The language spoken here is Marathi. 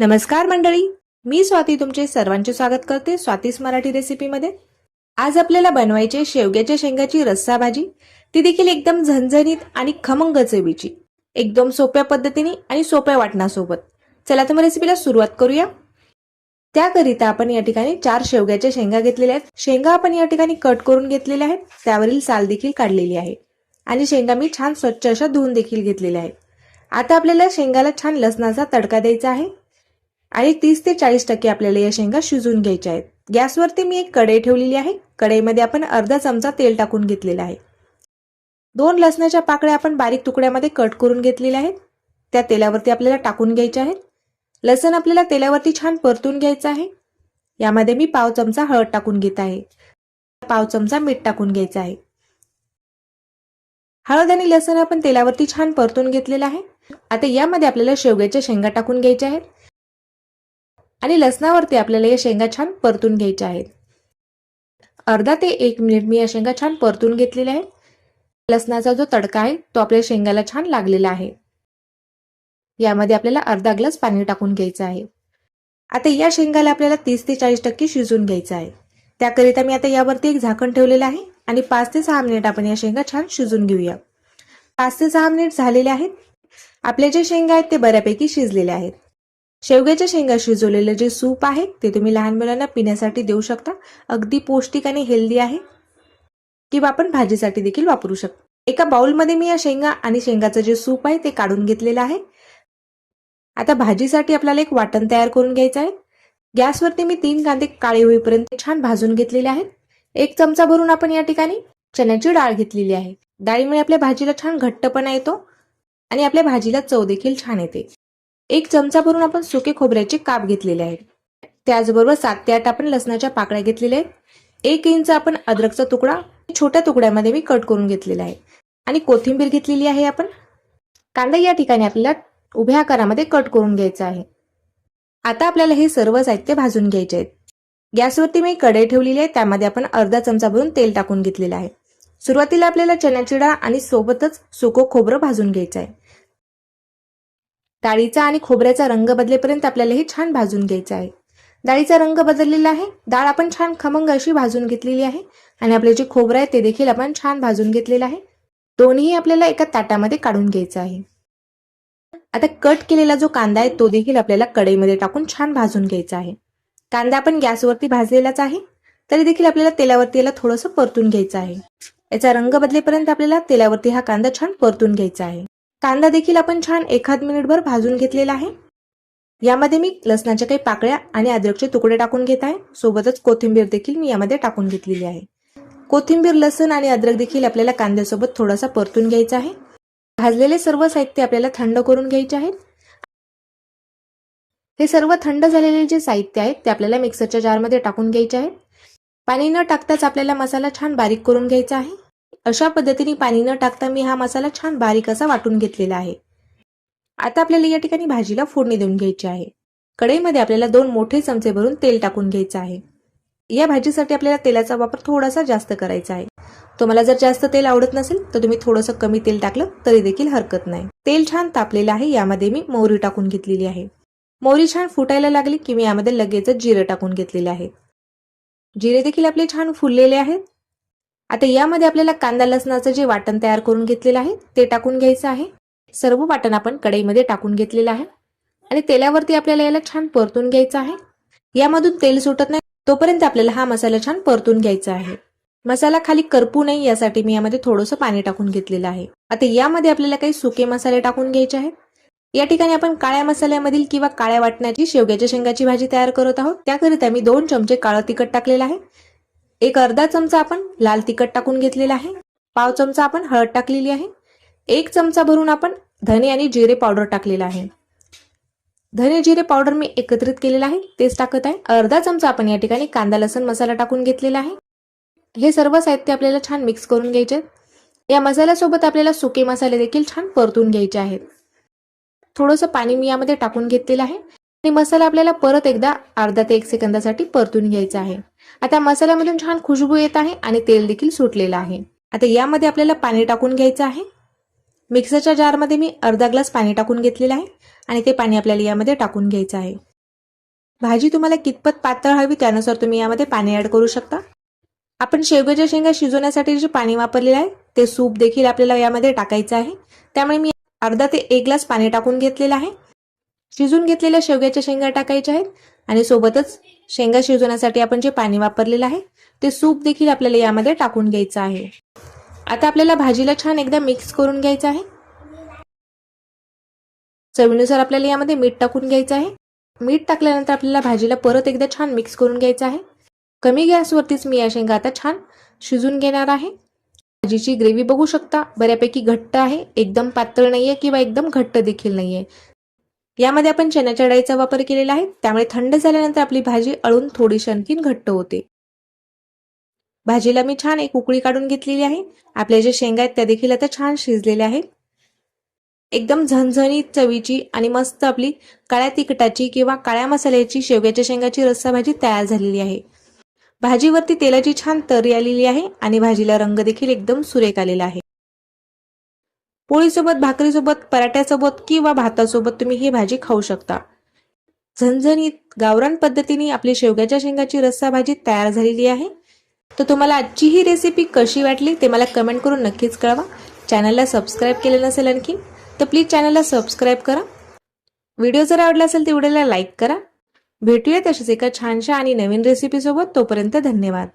नमस्कार मंडळी मी स्वाती तुमचे सर्वांचे स्वागत करते स्वातीस मराठी रेसिपीमध्ये. आज आपल्याला बनवायचे शेवग्याच्या शेंगाची रस्सा भाजी ती देखील एकदम झणझणीत आणि खमंग चवीची. एकदम सोप्या पद्धतीने आणि सोप्या वाटणासोबत. चला तर मग रेसिपीला सुरुवात करूया. त्याकरिता आपण या ठिकाणी चार शेवग्याच्या शेंगा घेतलेल्या आहेत. शेंगा आपण या ठिकाणी कट करून घेतलेल्या आहेत. त्यावरील साल देखील काढलेली आहे. आणि शेंगा मी छान स्वच्छ अशा धुवून देखील घेतलेल्या आहेत. आता आपल्याला शेंगाला छान लसणाचा तडका द्यायचा आहे. आणि तीस ते चाळीस टक्के आपल्याला या शेंगा शिजून घ्यायच्या आहेत. गॅसवरती मी एक कढई ठेवलेली आहे. कढईमध्ये आपण अर्धा चमचा तेल टाकून घेतलेला आहे. दोन लसणाच्या पाकळ्या आपण बारीक तुकड्यामध्ये कट करून घेतलेल्या आहेत. त्या तेलावरती आपल्याला टाकून घ्यायच्या आहेत. लसण आपल्याला तेलावरती छान परतून घ्यायचं आहे. यामध्ये मी पाव चमचा हळद टाकून घेत आहे. पाव चमचा मीठ टाकून घ्यायचं आहे. हळद आणि लसण आपण तेलावरती छान परतून घेतलेलं आहे. आता यामध्ये आपल्याला शेवग्याच्या शेंगा टाकून घ्यायच्या आहेत. आणि लसणावरती आपल्याला या शेंगा छान परतून घ्यायच्या आहेत. अर्धा ते एक मिनिट मी या शेंगा छान परतून घेतलेल्या आहेत. लसणाचा जो तडका आहे तो आपल्या शेंगाला छान लागलेला आहे. यामध्ये आपल्याला अर्धा ग्लास पाणी टाकून घ्यायचं आहे. आता या शेंगाला आपल्याला तीस ते चाळीस टक्के शिजून घ्यायचं आहे. त्याकरिता मी आता यावरती एक झाकण ठेवलेलं आहे आणि पाच ते सहा मिनिट आपण या शेंगा छान शिजून घेऊया. पाच ते सहा मिनिट झालेले आहेत. आपले जे शेंगा आहेत ते बऱ्यापैकी शिजलेले आहेत. शेवग्याच्या शेंगा शिजवलेलं जे सूप आहे ते तुम्ही लहान मुलांना पिण्यासाठी देऊ शकता. अगदी पौष्टिक आणि हेल्दी आहे. किंवा आपण भाजीसाठी देखील वापरू शकतो. एका बाउलमध्ये मी या शेंगा आणि शेंगाचं जे सूप आहे ते काढून घेतलेलं आहे. आता भाजीसाठी आपल्याला एक वाटण तयार करून घ्यायचं आहे. गॅसवरती मी तीन कांदे काळे होईपर्यंत छान भाजून घेतलेले आहेत. एक चमचा भरून आपण या ठिकाणी चण्याची डाळ घेतलेली आहे. डाळीमुळे आपल्या भाजीला छान घट्टपणा येतो आणि आपल्या भाजीला चव देखील छान येते. एक चमचा भरून आपण सुके खोबऱ्याचे काप घेतलेले आहेत. त्याचबरोबर सात ते आठ आपण लसणाच्या पाकळ्या घेतलेल्या आहेत. एक इंच आपण अद्रकचा तुकडा छोट्या तुकड्यामध्ये मी कट करून घेतलेला आहे. आणि कोथिंबीर घेतलेली आहे आपण. कांदा या ठिकाणी आपल्याला उभ्या आकारामध्ये कट करून घ्यायचा आहे. आता आपल्याला हे सर्व साहित्य भाजून घ्यायचे आहेत. गॅसवरती मी कढई ठेवलेली आहे. त्यामध्ये आपण अर्धा चमचा भरून तेल टाकून घेतलेलं आहे. सुरुवातीला आपल्याला चण्याची डाळ आणि सोबतच सुको खोबरं भाजून घ्यायचं आहे. डाळीचा आणि खोबऱ्याचा रंग बदलेपर्यंत आपल्याला हे छान भाजून घ्यायचं आहे. डाळीचा रंग बदललेला आहे. डाळ आपण छान खमंग अशी भाजून घेतलेली आहे. आणि आपले जे खोबरं आहे ते देखील आपण छान भाजून घेतलेलं आहे. दोन्ही आपल्याला एका ताटामध्ये काढून घ्यायचं आहे. आता कट केलेला जो कांदा आहे तो देखील आपल्याला कढईमध्ये टाकून छान भाजून घ्यायचा आहे. कांदा आपण गॅसवरती भाजलेलाच आहे. तरी देखील आपल्याला तेलावरती याला थोडंसं परतून घ्यायचं आहे. याचा रंग बदलेपर्यंत आपल्याला तेलावरती हा कांदा छान परतून घ्यायचा आहे. कांदा देखील आपण छान एखाद मिनिटभर भाजून घेतलेला आहे. यामध्ये मी लसणाच्या काही पाकळ्या आणि अद्रकचे तुकडे टाकून घेत आहे. सोबतच कोथिंबीर देखील मी यामध्ये टाकून घेतलेली आहे. कोथिंबीर लसण आणि अद्रक देखील आपल्याला कांद्यासोबत थोडासा परतून घ्यायचा आहे. भाजलेले सर्व साहित्य आपल्याला थंड करून घ्यायचे आहेत. हे सर्व थंड झालेले जे साहित्य आहेत ते आपल्याला मिक्सरच्या जारमध्ये टाकून घ्यायचे आहेत पाणी न टाकताच आपल्याला मसाला छान बारीक करून घ्यायचा आहे. अशा पद्धतीने पाणी न टाकता मी हा मसाला छान बारीक असा वाटून घेतलेला आहे. आता आपल्याला या ठिकाणी भाजीला फोडणी देऊन घ्यायची आहे. कढईमध्ये आपल्याला दोन मोठे चमचे भरून तेल टाकून घ्यायचं आहे. या भाजीसाठी आपल्याला तेलाचा वापर थोडासा जास्त करायचा आहे. तुम्हाला जर जास्त तेल आवडत नसेल तर तुम्ही थोडंसं कमी तेल टाकलं तरी देखील हरकत नाही. तेल छान तापलेलं आहे यामध्ये मी मोहरी टाकून घेतलेली आहे. मोहरी छान फुटायला लागली की मी यामध्ये लगेचच जिरं टाकून घेतलेले आहे. जिरे देखील आपले छान फुललेले आहेत. आता यामध्ये आपल्याला कांदा लसणाचं जे वाटण तयार करून घेतलेलं आहे ते टाकून घ्यायचं आहे. सर्व वाटण आपण कढईमध्ये टाकून घेतलेलं आहे. आणि तेलावरती आपल्याला याला छान परतून घ्यायचं आहे. यामधून तेल सुटत नाही तोपर्यंत आपल्याला हा मसाला छान परतून घ्यायचा आहे. मसाला खाली करपू नये यासाठी मी यामध्ये थोडंसं पाणी टाकून घेतलेलं आहे. आता यामध्ये आपल्याला काही सुके मसाले टाकून घ्यायचे आहेत. या ठिकाणी आपण काळ्या मसाल्यामधील किंवा काळ्या वाटण्याची शेवग्याच्या शेंगाची भाजी तयार करत आहोत. त्याकरिता मी दोन चमचे काळं तिखट टाकलेलं आहे. एक अर्धा चमचा आपण लाल तिखट टाकून घेतलेला आहे. पाव चमचा आपण हळद टाकलेली आहे. एक चमचा भरून आपण धने आणि जिरे पावडर टाकलेला आहे. धने जिरे पावडर मी एकत्रित केलेला आहे. तेच टाकत आहे. अर्धा चमचा आपण या ठिकाणी कांदा लसण मसाला टाकून घेतलेला आहे. हे सर्व साहित्य आपल्याला छान मिक्स करून घ्यायचे या मसाल्यासोबत आपल्याला सुके मसाले देखील छान परतून घ्यायचे आहेत. थोडंसं पाणी मी यामध्ये टाकून घेतलेलं आहे. आणि मसाला आपल्याला परत एकदा अर्धा ते एक सेकंदासाठी परतून घ्यायचा आहे. आता मसाल्यामधून छान खुशबू येत आहे आणि तेल देखील सुटलेलं आहे. आता यामध्ये आपल्याला पाणी टाकून घ्यायचं आहे. मिक्सरच्या जारमध्ये मी अर्धा ग्लास पाणी टाकून घेतलेलं आहे आणि ते पाणी आपल्याला यामध्ये टाकून घ्यायचं आहे. भाजी तुम्हाला कितपत पातळ हवी त्यानुसार तुम्ही यामध्ये पाणी ॲड करू शकता. आपण शेवग्याच्या शेंगा शिजवण्यासाठी जे पाणी वापरलेलं आहे ते सूप देखील आपल्याला यामध्ये टाकायचं आहे. त्यामुळे मी अर्धा ते एक ग्लास पाणी टाकून घेतलेलं आहे. शिजून घेतलेल्या शेवग्याच्या शेंगा टाकायच्या आहेत आणि सोबतच शेंगा शिजवण्यासाठी आपण जे पाणी वापरलेलं आहे ते सूप देखील आपल्याला यामध्ये टाकून घ्यायचं आहे. आता आपल्याला भाजीला छान एकदा मिक्स करून घ्यायचं आहे. चवीनुसार आपल्याला यामध्ये मीठ टाकून घ्यायचं आहे. मीठ टाकल्यानंतर आपल्याला भाजीला परत एकदा छान मिक्स करून घ्यायचं आहे. कमी गॅसवरतीच मी या शेंगा आता छान शिजून घेणार आहे. भाजीची ग्रेव्ही बघू शकता बऱ्यापैकी घट्ट आहे एकदम पातळ नाहीये किंवा एकदम घट्ट देखील नाहीये. यामध्ये आपण चण्याच्या डाळीचा वापर केलेला आहे. त्यामुळे थंड झाल्यानंतर आपली भाजी अळून थोडीशी आणखीन घट्ट होते. भाजीला मी छान एक उकळी काढून घेतलेली आहे. आपल्या ज्या शेंगा आहेत त्या देखील आता छान शिजलेल्या आहेत. एकदम झणझणीत चवीची आणि मस्त आपली काळ्या तिखटाची किंवा काळ्या मसाल्याची शेवग्याच्या शेंगाची रस्सा भाजी तयार झालेली आहे. भाजीवरती तेलाची छान तरी आलेली आहे आणि भाजीला रंग देखील एकदम सुरेख आलेला आहे. पोळीसोबत भाकरीसोबत पराठ्यासोबत किंवा भातासोबत तुम्ही ही भाजी खाऊ शकता. झणझणीत गावरान पद्धतीने आपली शेवग्याच्या शेंगाची रस्सा भाजी तयार झालेली आहे. तर तुम्हाला आजची ही रेसिपी कशी वाटली ते मला कमेंट करून नक्कीच कळवा. चॅनलला सबस्क्राईब केलं नसेल आणखी तर प्लीज चॅनलला सबस्क्राईब करा. व्हिडिओ जर आवडला असेल तर व्हिडिओला लाईक करा. भेटूया तशाच एका छानशा आणि नवीन रेसिपीसोबत तोपर्यंत धन्यवाद.